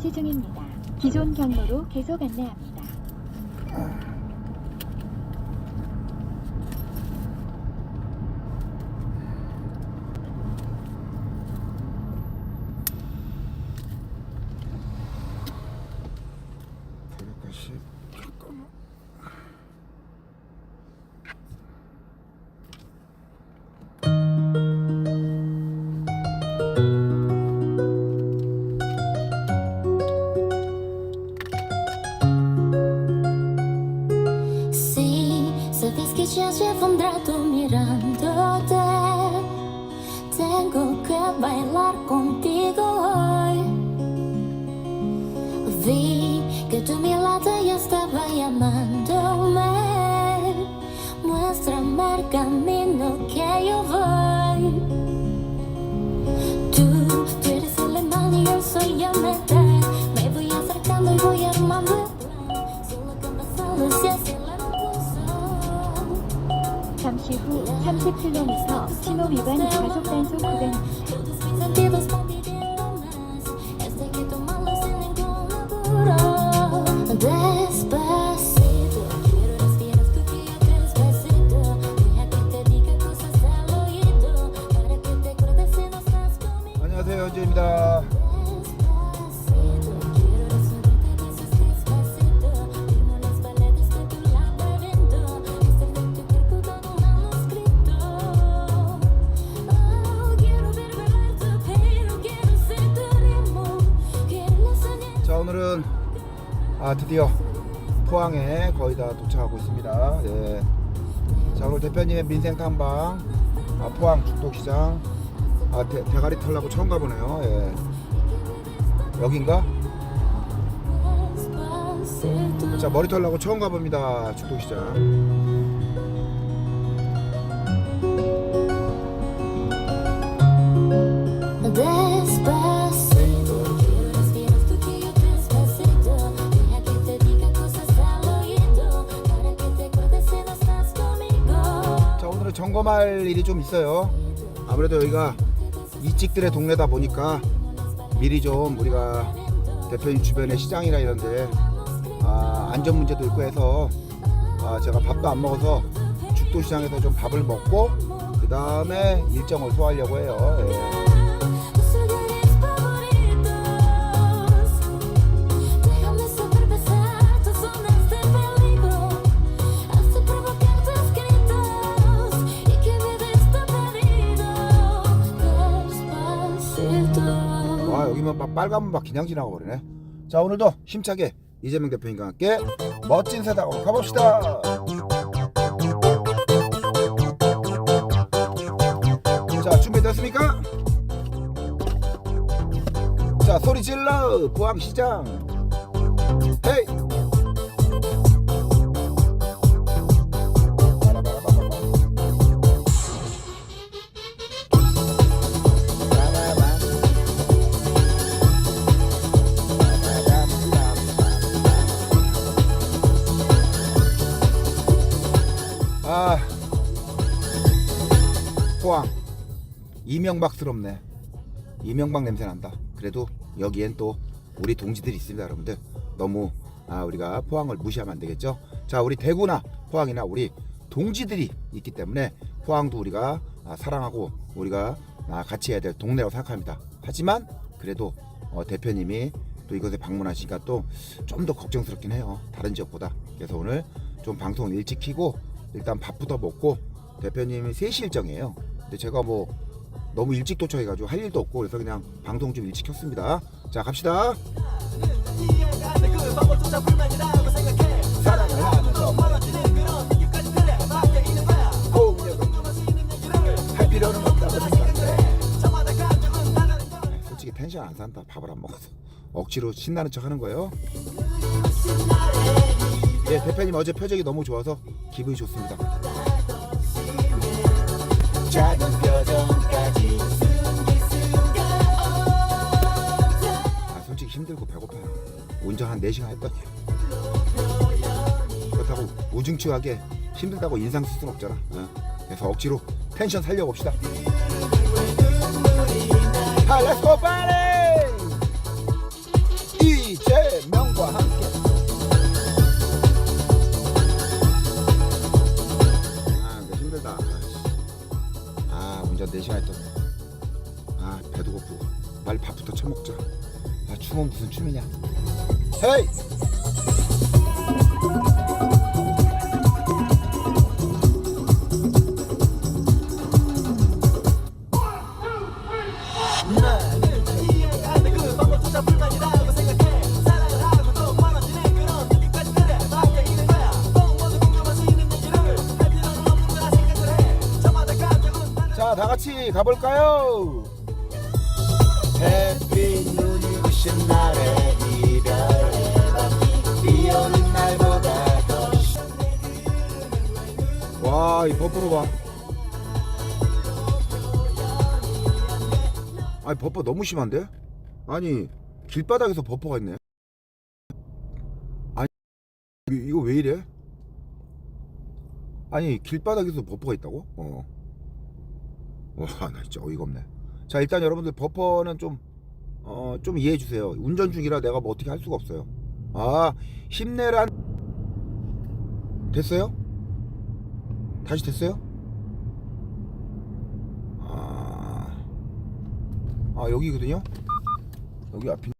정지 중입니다. 기존 경로로 계속 안내합니다. Camino que yo voy. Tú, tú eres el y yo soy el metal. Me voy acercando y voy armando el plan. Solo con pasados y hacia el impulso. 잠시 후 30km 신호 위반 과속 단속 구간 아 드디어 포항에 거의 다 도착하고 있습니다. 예. 자 오늘 대표님의 민생 탐방 아, 포항 죽독시장 아 대, 대가리 털라고 처음 가보네요. 예. 여긴가? 자 머리 털라고 처음 가봅니다. 죽독시장. 점검할 일이 좀 있어요. 아무래도 여기가 이직들의 동네다 보니까 미리 좀 우리가 대표님 주변의 시장이나 이런데 아, 안전 문제도 있고 해서 아, 제가 밥도 안 먹어서 죽도시장에서 좀 밥을 먹고 그 다음에 일정을 소화하려고 해요. 예. 와 여기만 막 빨간 막 그냥 지나가 버리네. 자 오늘도 힘차게 이재명 대표님과 함께 멋진 세상으로 가봅시다. 자 준비됐습니까? 자 소리 질러 포항시장. 아. 포항. 이명박스럽네. 이명박 냄새 난다. 그래도 여기엔 또 우리 동지들이 있습니다 여러분들. 너무 아, 우리가 포항을 무시하면 안 되겠죠? 자 우리 대구나 포항이나 우리 동지들이 있기 때문에 포항도 우리가 아, 사랑하고 우리가 아, 같이 해야 될 동네라고 생각합니다. 하지만 그래도 어, 대표님이 또 이곳에 방문하시니까 또 좀 더 걱정스럽긴 해요. 다른 지역보다. 그래서 오늘 좀 방송을 일찍 키고 일단 밥부터 먹고 대표님이 3시 일정이에요. 근데 제가 뭐 너무 일찍 도착해가지고 할 일도 없고 그래서 그냥 방송 좀 일찍 켰습니다. 자 갑시다. 솔직히 텐션 안 산다 밥을 안 먹어서. 억지로 신나는 척 하는 거예요 예 대표님 어제 표정이 너무 좋아서 기분이 좋습니다. 작은 표정까지 아 솔직히 힘들고 배고파요. 운전 한 4시간 했더니. 그렇다고 우중충하게 힘들다고 인상 쓸 수는 없잖아. 어. 그래서 억지로 텐션 살려고 봅시다. 하 렛츠고 이 이재명과 함께 무슨 춤이냐 헤이 자, 다 같이 가볼까요? 와, 이 버퍼로 봐. 아니, 버퍼 너무 심한데? 아니, 길바닥에서 버퍼가 있네. 아니, 이- 이거 왜 이래? 아니, 길바닥에서 버퍼가 있다고? 어. 와, 나 진짜 어이가 없네. 자, 일단 여러분들 버퍼는 좀, 어, 좀 이해해 주세요. 운전 중이라 내가 뭐 어떻게 할 수가 없어요. 아, 힘내란. 됐어요? 다시 됐어요? 아, 아 여기거든요? 여기 앞이.